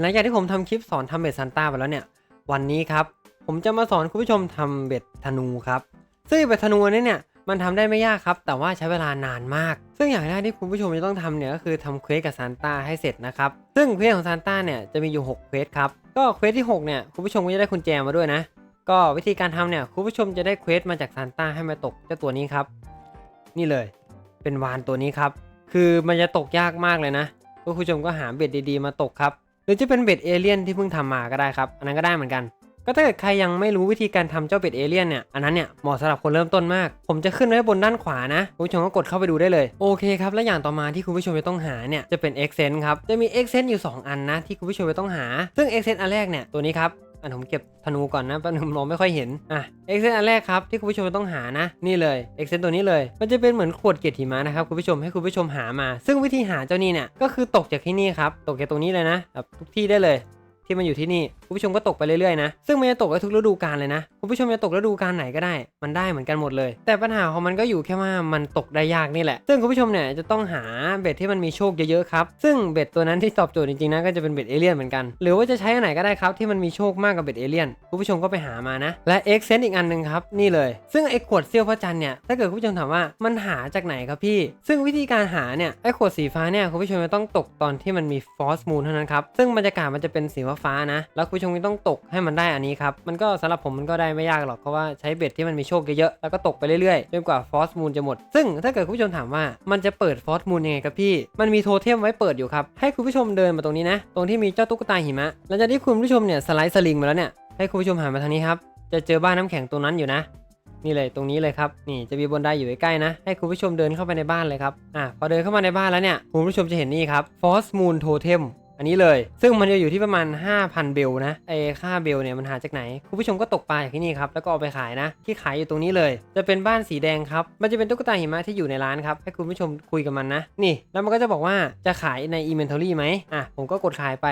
หลังจากที่ผมทำคลิปสอนทำเบ็ดซันต้าไปแล้วเนี่ย วันนี้ครับ ผมจะมาสอนคุณผู้ชมทำเบ็ดธนูครับ ซึ่งเบ็ดธนูนี้เนี่ยมันทำได้ไม่ยากครับ แต่ว่าใช้เวลานานมาก ซึ่งอย่างแรกที่คุณผู้ชมจะต้องทำเนี่ยก็คือทำเควสกับซานต้าให้เสร็จนะครับ ซึ่งเควสของซานต้าเนี่ยจะมีอยู่6เควสครับ ก็เควสที่ 6 เนี่ยคุณผู้ชมก็จะได้กุญแจมาด้วยนะ ก็วิธีการทำเนี่ยคุณผู้ชมจะได้เควสมาจากซานต้าให้มาตกเจ้าตัวนี้ครับ นี่เลย เป็นวานตัวนี้ครับ คือมันจะตกยากมากเลยนะคุณผู้ชมก็หาเบ็ดดีๆ มาตกครับ หรือจะเป็นเบ็ดเอเลี่ยนที่เพิ่งทำมาก็ได้ครับ อันนั้นก็ได้เหมือนกัน ก็ถ้าเกิดใครยังไม่รู้วิธีการทำเจ้าเบ็ดเอเลี่ยนเนี่ย อันนั้นเนี่ยเหมาะสำหรับคนเริ่มต้นมาก ผมจะขึ้นไว้บนด้านขวานะ คุณผู้ชมก็กดเข้าไปดูได้เลย โอเคครับ และอย่างต่อมาที่คุณผู้ชมจะต้องหาเนี่ยจะเป็น e x c e n ครับ จะมี e x c e n อยู่ 2 อันนะที่คุณผู้ชมจะต้องหา ซึ่ง e x c e n อันแรกเนี่ยตัวนี้ครับ อันผมเก็บธนูก่อนนะแป๊บนึงมองไม่ค่อยเห็น อะเอ็กเซนอันแรกครับที่คุณผู้ชมต้องหานะ นี่เลยเอกเซนตัวนี้เลย มันจะเป็นเหมือนขวดเกล็ดหิมะนะครับคุณผู้ชมให้คุณผู้ชมหามา ซึ่งวิธีหาเจ้านี่เนี่ยก็คือตกจากที่นี่ครับตกจากตรงนี้เลยนะแบบทุกที่ได้เลย ที่มันอยู่ที่นี่คุณผู้ชมก็ตกไปเรื่อยๆนะซึ่งมันจะตกได้ทุกฤดูกาลเลยนะคุณผู้ชมจะตกฤดูกาลไหนก็ได้ มันได้เหมือนกันหมดเลย แต่ปัญหาของมันก็อยู่แค่ว่ามันตกได้ยากนี่แหละ ซึ่งคุณผู้ชมเนี่ยจะต้องหาเบ็ดที่มันมีโชคเยอะๆครับซึ่งเบ็ดตัวนั้นที่ตอบโจทย์จริงๆนะก็จะเป็นเบ็ดเอเลี่ยนเหมือนกัน หรือว่าจะใช้อันไหนก็ได้ครับที่มันมีโชคมากกว่าเบ็ดเอเลี่ยนคุณผู้ชมก็ไปหามานะ และเอ็กเซนต์อีกอันหนึ่งครับนี่เลย ซึ่งไอ้ขวดเซี่ยวพระจันทร์เนี่ยถ้าเกิดคุณผู้ชมถามว่ามันหาจากไหนครับพี่ ซึ่งวิธีการหาเนี่ยไอ้ขวดสีฟ้าเนี่ยคุณผู้ชมจะต้องตกตอนที่มันมีฟอสมูนเท่านั้นครับซึ่งบรรยากาศมันจะเป็นสีฟ้านะแล้วคุผู้ชมต้องตกให้มันได้อันนี้ครับ มันก็สำหรับผมมันก็ได้ไม่ยากหรอกเพราะว่าใช้เบ็ดที่มันมีโชคเยอะๆแล้วก็ตกไปเรื่อยๆจนกว่าฟอสมูนจะหมด ซึ่งถ้าเกิดคุณผู้ชมถามว่ามันจะเปิดฟอสมูนยังไงครับพี่ มันมีโทเทมไว้เปิดอยู่ครับ ให้คุณผู้ชมเดินมาตรงนี้นะ ตรงที่มีเจ้าตุ๊กตาหิมะ หลังจากที่คุณผู้ชมเนี่ยสไลด์สลิงมาแล้วเนี่ย ให้คุณผู้ชมหันมาทางนี้ครับ จะเจอบ้านน้ำแข็งตรงนั้นอยู่นะ นี่เลยตรงนี้เลยครับ นี่จะมีบนไดอยู่ใกล้ๆนะ ให้คุณผู้ชมเดินเข้าไปในบ้านเลยครับ อะพอเดินเข้ามาในบ้านแล้วเนี่ย คุณผู้ชมจะเห็นนี่ครับ Force Moon Totem อันนี้เลย ซึ่งมันจะอยู่ที่ประมาณ 5,000 เบลนะไอค่าเบลเนี่ยมันหาจากไหน คุณผู้ชมก็ตกปลาจากที่นี่ครับแล้วก็เอาไปขายนะ ที่ขายอยู่ตรงนี้เลย จะเป็นบ้านสีแดงครับมันจะเป็นตุ๊กตาหิมะที่อยู่ในร้านครับให้คุณผู้ชมคุยกับมันนะ นี่ แล้วมันก็จะบอกว่าจะขายในอีเมนทอรี่ไหมอะผมก็กดขายไป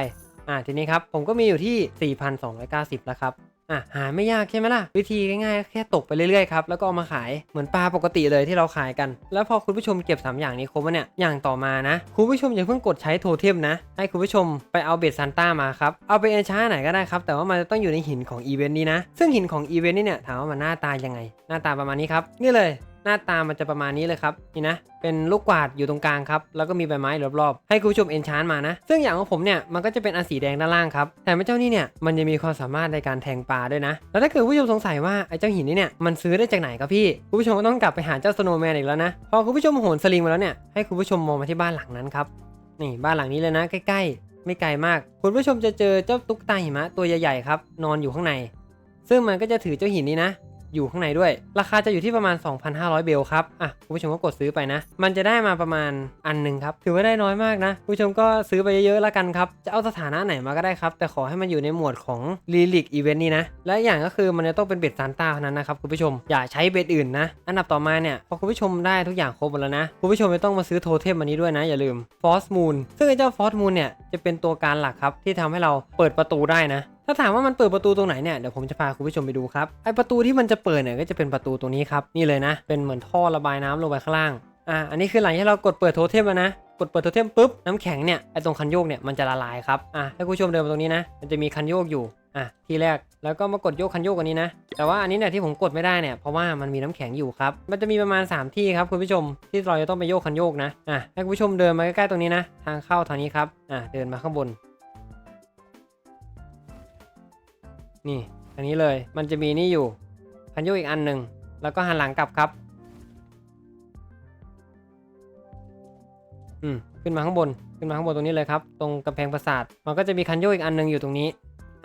อะทีนี้ครับผมก็มีอยู่ที่ 4,290 แล้วครับ อะหาไม่ยากใช่ไหมล่ะ วิธีง่ายๆแค่ตกไปเรื่อยๆครับแล้วก็เอามาขายเหมือนปลาปกติเลยที่เราขายกัน แล้วพอคุณผู้ชมเก็บ 3 อย่างนี้ครบแล้วเนี่ยอย่างต่อมานะ คุณผู้ชมอย่าเพิ่งกดใช้โทเทมนะ ให้คุณผู้ชมไปเอาเบ็ดซันต้ามาครับ เอาไปเอนชาไหนก็ได้ครับ แต่ว่ามันจะต้องอยู่ในหินของอีเวนต์นี้นะ ซึ่งหินของอีเวนต์นี้เนี่ยถามว่ามันหน้าตายังไง หน้าตาประมาณนี้ครับนี่เลย หน้าตามันจะประมาณนี้เลยครับนี่นะเป็นลูกกวาดอยู่ตรงกลางครับแล้วก็มีใบไม้รอบๆให้คุณผู้ชมเอนชานมานะ ซึ่งอย่างของผมเนี่ยมันก็จะเป็นอันสีแดงด้านล่างครับแต่เจ้านี่เนี่ยมันจะมีความสามารถในการแทงปลาด้วยนะ แล้วถ้าเกิดผู้ชมสงสัยว่าไอ้เจ้าหินนี่เนี่ยมันซื้อได้จากไหนครับพี่คุณผู้ชมก็ต้องกลับไปหาเจ้าสโนว์แมนอีกแล้วนะพอคุณผู้ชมโหนสลิงมาแล้วเนี่ยให้คุณผู้ชมมองมาที่บ้านหลังนั้นครับนี่บ้านหลังนี้เลยนะใกล้ๆ ไม่ไกลมาก คุณผู้ชมจะเจอเจ้าตุ๊กตาหิมะตัวใหญ่ๆครับนอนอยู่ข้างใน ซึ่งมันก็จะถือเจ้าหินนี้นะ อยู่ข้างในด้วย ราคาจะอยู่ที่ประมาณ 2,500 เบลครับ อะคุณผู้ชมก็กดซื้อไปนะ มันจะได้มาประมาณอันหนึ่งครับ ถือว่าได้น้อยมากนะคุณผู้ชมก็ซื้อไปเยอะๆล้วกันครับ จะเอาสถานะไหนมาก็ได้ครับ แต่ขอให้มันอยู่ในหมวดของลีลิกอีเวนต์นี้นะ และอย่างก็คือมันจะต้องเป็นเบ็ดซานต้าเท่านั้นนะครับคุณผู้ชม อย่าใช้เบ็ดอื่นนะ อันดับต่อมาเนี่ยพอคุณผู้ชมได้ทุกอย่างครบหมดแล้วนะคุณผู้ชมจะต้องมาซื้อโทเทมอันนี้ด้วยนะ อย่าลืม Force Moon ซึ่งไอ้เจ้า Force Moon เนี่ยจะเป็นตัวการหลักครับที่ทำให้เราเปิดประตูได้นะ ถ้าถามว่ามันเปิดประตูตรงไหนเนี่ยเดี๋ยวผมจะพาคุณผู้ชมไปดูครับไอประตูที่มันจะเปิดเนี่ยก็จะเป็นประตูตรงนี้ครับนี่เลยนะ เป็นเหมือนท่อระบายน้ำลงไปข้างล่างอะอันนี้คือหลังที่เรากดเปิดโทเทมแล้วนะกดเปิดโทเทมปุ๊บน้ำแข็งเนี่ยไอตรงคันโยกเนี่ยมันจะละลายครับอะถ้าคุณผู้ชมเดินมาตรงนี้นะ มันจะมีคันโยกอยู่อะที่แรกแล้วก็มากดโยกคันโยกอันนี้นะ แต่ว่าอันนี้เนี่ยที่ผมกดไม่ได้เนี่ยเพราะว่ามันมีน้ำแข็งอยู่ครับมันจะมีประมาณ 3 ที่ครับคุณผู้ชมที่เราจะต้องไปโยกคันโยกนะอะให้คุณผู้ชมเดินมาใกล้ๆตรงนี้นะ ทางเข้าทางนี้ครับอะเดินมาข้างบน นี่อันนี้เลยมันจะมีนี่อยู่คันโยกอีกอันหนึ่งแล้วก็หันหลังกลับครับ อืมขึ้นมาข้างบนขึ้นมาข้างบนตรงนี้เลยครับ ตรงกำแพงปราสาทมันก็จะมีคันโยกอีกอันหนึ่งอยู่ตรงนี้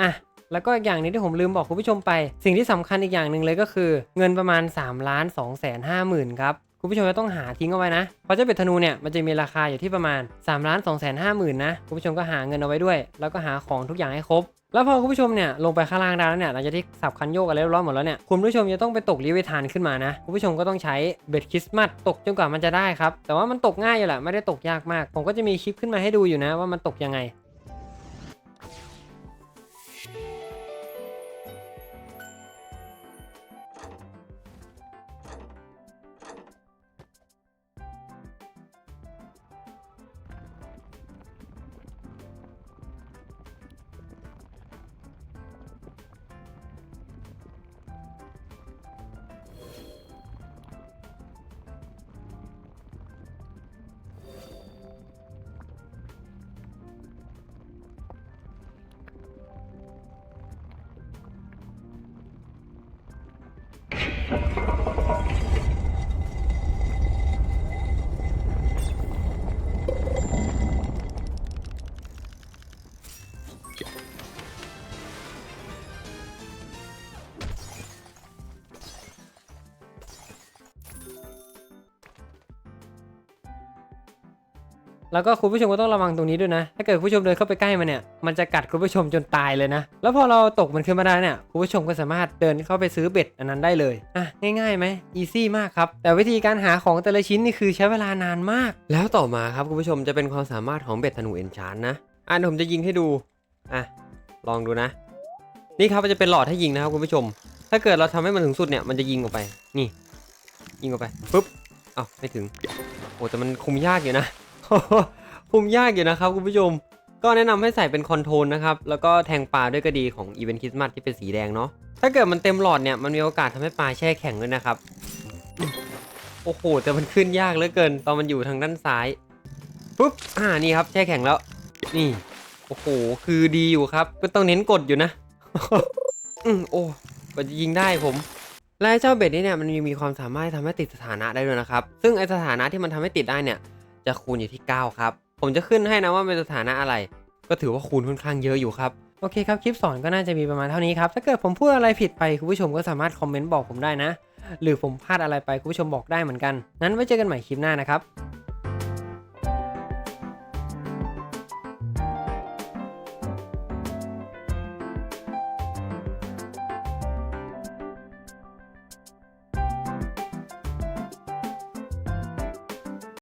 อะแล้วก็อีกอย่างนึงที่ผมลืมบอกคุณผู้ชมไป สิ่งที่สำคัญอีกอย่างหนึ่งเลยก็คือ เงินประมาณ3ล้าน2แสนห้าหมื่นครับ คุณผู้ชมจะต้องหาทิ้งเอาไว้นะ เพราะเจ้าเบ็ดธนูเนี่ยมันจะมีราคาอยู่ที่ประมาณ3ล้าน2แสนห้าหมื่นนะคุณผู้ชมก็หาเงินเอาไว้ด้วย แล้วก็หาของทุกอย่างให้ครบ แล้วพอคุณผู้ชมเนี่ยลงไปข้างล่างได้แล้วเนี่ยหลังจากที่สับคันโยกอะไรเรียบร้อยหมดแล้วเนี่ยคุณผู้ชมจะต้องไปตกลิเวทานขึ้นมานะคุณผู้ชมก็ต้องใช้เบ็ดคริสต์มาสตกจนกว่ามันจะได้ครับแต่ว่ามันตกง่ายอยู่แหละไม่ได้ตกยากมาก ผมก็จะมีคลิปขึ้นมาให้ดูอยู่นะว่ามันตกยังไง แล้วก็คุณผู้ชมก็ต้องระวังตรงนี้ด้วยนะ ถ้าเกิดผู้ชมเดินเข้าไปใกล้มันเนี่ย มันจะกัดคุณผู้ชมจนตายเลยนะ แล้วพอเราตกมันขึ้นมาได้เนี่ย คุณผู้ชมก็สามารถเดินเข้าไปซื้อเบ็ดอันนั้นได้เลย อะ ง่ายๆไหมอีซี่มากครับ แต่วิธีการหาของแต่ละชิ้นนี่คือใช้เวลานานมาก แล้วต่อมาครับคุณผู้ชมจะเป็นความสามารถของเบ็ดธนูเอนชานนะ อะเดี๋ยวผมจะยิงให้ดู อะ ลองดูนะ นี่ครับมันจะเป็นหลอดให้ยิงนะครับคุณผู้ชม ถ้าเกิดเราทำให้มันถึงสุดเนี่ย มันจะยิงออกไป นี่ ยิงออกไปปุ๊บอ้าไม่ถึง โอ้แต่มันคุมยากอยู่นะ คุมยากอยู่นะครับคุณผู้ชม ก็แนะนำให้ใส่เป็นคอนโทรลนะครับ แล้วก็แทงปลาด้วยก็ดีของอีเวนต์คริสต์มาสที่เป็นสีแดงเนาะ ถ้าเกิดมันเต็มหลอดเนี่ยมันมีโอกาสทำให้ปลาแช่แข็งด้วยนะครับ โอ้โหแต่มันขึ้นยากเหลือเกิน ตอนมันอยู่ทางด้านซ้าย ปุ๊บ อ่านี่ครับแช่แข็งแล้ว นี่ โอ้โหคือดีอยู่ครับ ก็ต้องเน้นกดอยู่นะ อืมโอ้ก็จะยิงได้ผมและเจ้าเบ็ดนี้เนี่ยมันมีความสามารถทำให้ติดสถานะได้ด้วยนะครับ ซึ่งไอสถานะที่มันทำให้ติดได้เนี่ย จะคูณอยู่ที่ 9 ครับ ผมจะขึ้นให้นะว่าเป็นสถานะอะไร ก็ถือว่าคูณค่อนข้างเยอะอยู่ครับ โอเคครับ คลิปสอนก็น่าจะมีประมาณเท่านี้ครับ ถ้าเกิดผมพูดอะไรผิดไปคุณผู้ชมก็สามารถคอมเมนต์บอกผมได้นะ หรือผมพลาดอะไรไปคุณผู้ชมบอกได้เหมือนกัน นั้นไว้เจอกันใหม่คลิปหน้านะครับ